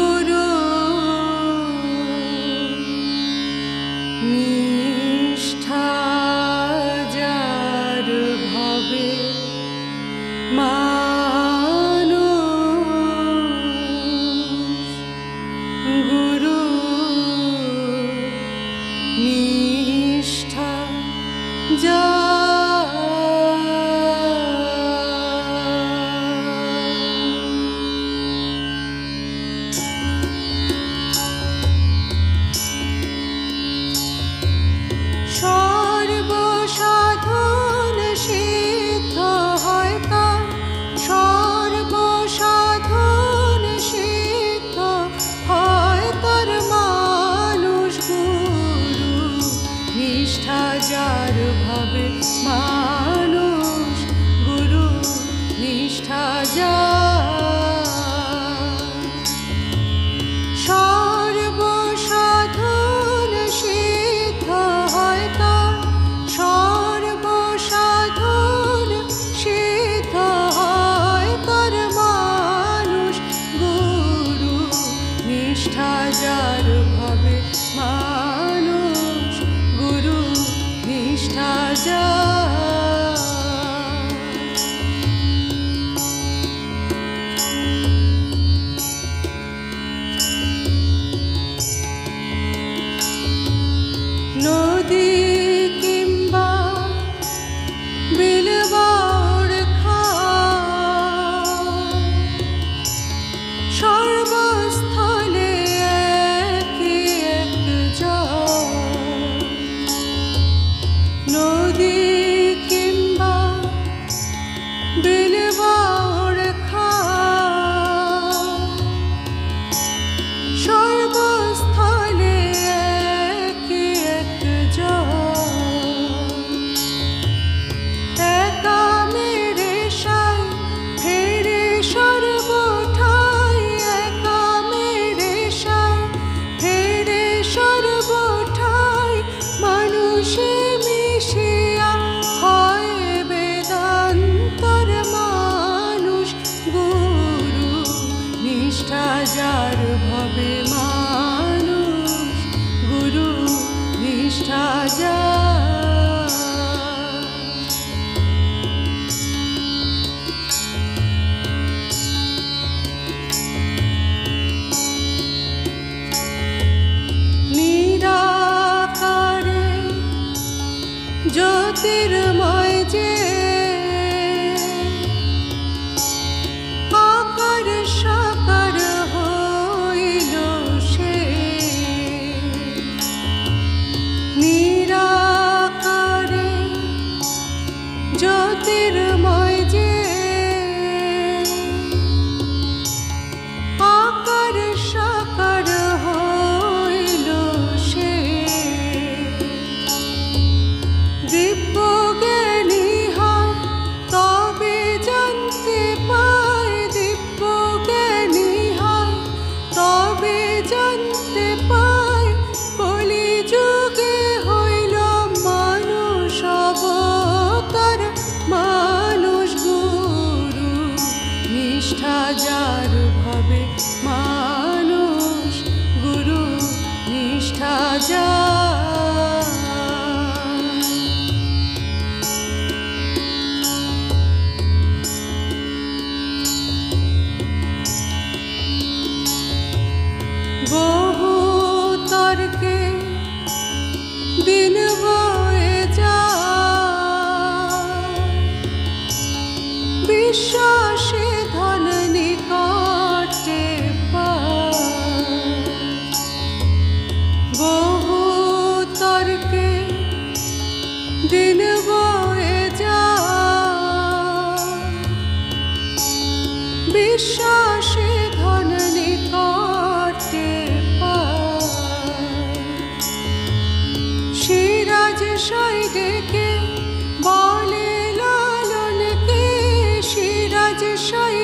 গুরু show. खुशी জানতে পায় কলি যুগে হইল মানুষ অবতার, মানুষ গুরু, নিষ্ঠা যার ভাবে মানুষ গুরু, নিষ্ঠা যার বহু তর্কে দিন বয়ে যা বিশ্বাসে ধন নিকটে সিরাজ সাই ডেকে বলে লালনকে সিরাজ সাই